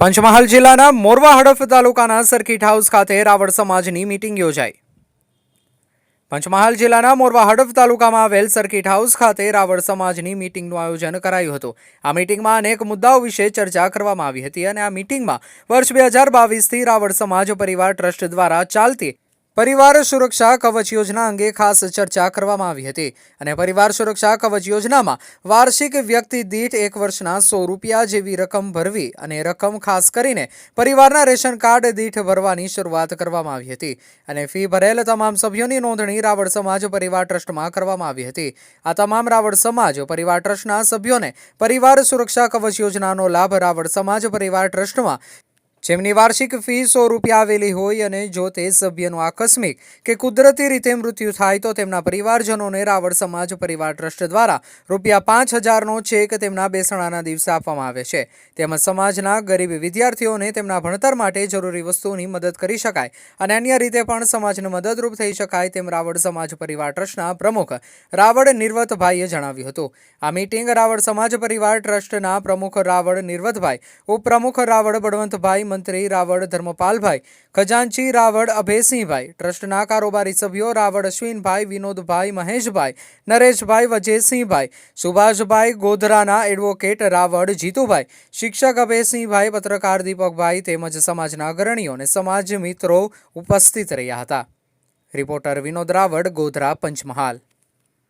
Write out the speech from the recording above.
પંચમહાલ જિલ્લાના મોરવા હડફ તાલુકાના circuit house ખાતે રાવળ સમાજની મીટિંગ યોજાઈ. પંચમહાલ જિલ્લાના મોરવા હડફ તાલુકામાં આવેલ સર્કિટ હાઉસ ખાતે રાવળ સમાજની મીટિંગનું આયોજન કરાયું હતું. આ મીટિંગમાં અનેક મુદ્દાઓ વિશે ચર્ચા કરવામાં આવી હતી અને આ મીટિંગમાં વર્ષ બે હજાર બાવીસથી રાવળ સમાજ પરિવાર ટ્રસ્ટ દ્વારા ચાલતી પરિવાર સુરક્ષા કવચ યોજના અંગે ખાસ ચર્ચા કરવામાં આવી હતી અને પરિવાર સુરક્ષા કવચ યોજનામાં વાર્ષિક વ્યક્તિ દીઠ એક વર્ષના સો રૂપિયા જેવી રકમ ભરવી અને રકમ ખાસ કરીને પરિવારના રેશન કાર્ડ દીઠ ભરવાની શરૂઆત કરવામાં આવી હતી અને ફી ભરેલ તમામ સભ્યોની નોંધણી રાવળ સમાજ પરિવાર ટ્રસ્ટમાં કરવામાં આવી હતી. આ તમામ રાવળ સમાજ પરિવાર ટ્રસ્ટના સભ્યોને પરિવાર સુરક્ષા કવચ યોજનાનો લાભ રાવળ સમાજ પરિવાર ટ્રસ્ટમાં જેમની વાર્ષિક ફી સો રૂપિયા આવેલી હોય અને જો તે સભ્યનું આકસ્મિક કે કુદરતી રીતે મૃત્યુ થાય તો તેમના પરિવારજનોને રાવળ સમાજ પરિવાર ટ્રસ્ટ દ્વારા રૂપિયા પાંચ હજારનો ચેક તેમના બેસણાના દિવસે આપવામાં આવે છે. તેમજ સમાજના ગરીબ વિદ્યાર્થીઓને તેમના ભણતર માટે જરૂરી વસ્તુઓની મદદ કરી શકાય અને અન્ય રીતે પણ સમાજને મદદરૂપ થઈ શકાય તેમ રાવળ સમાજ પરિવાર ટ્રસ્ટના પ્રમુખ રાવળ નિર્વતભાઈએ જણાવ્યું હતું. આ મીટિંગ રાવળ સમાજ પરિવાર ટ્રસ્ટના પ્રમુખ રાવળ નિર્વતભાઈ, ઉપપ્રમુખ રાવળ બળવંતભાઈ મંત્રી રાવળ ધર્મપાલભાઈ, ખજાનચી રાવળ અભયસિંહભાઈ, ટ્રસ્ટના કારોબારી સભ્યો રાવળ અશ્વિનભાઈ, વિનોદભાઈ મહેશભાઈ, નરેશભાઈ વજયસિંહભાઈ સુભાષભાઈ ગોધરાના એડવોકેટ રાવળ જીતુભાઈ, શિક્ષક અભયસિંહભાઈ, પત્રકાર દીપકભાઈ તેમજ સમાજના અગ્રણીઓ અને સમાજ મિત્રો ઉપસ્થિત રહ્યા હતા. રિપોર્ટર વિનોદ રાવળ, ગોધરા પંચમહાલ.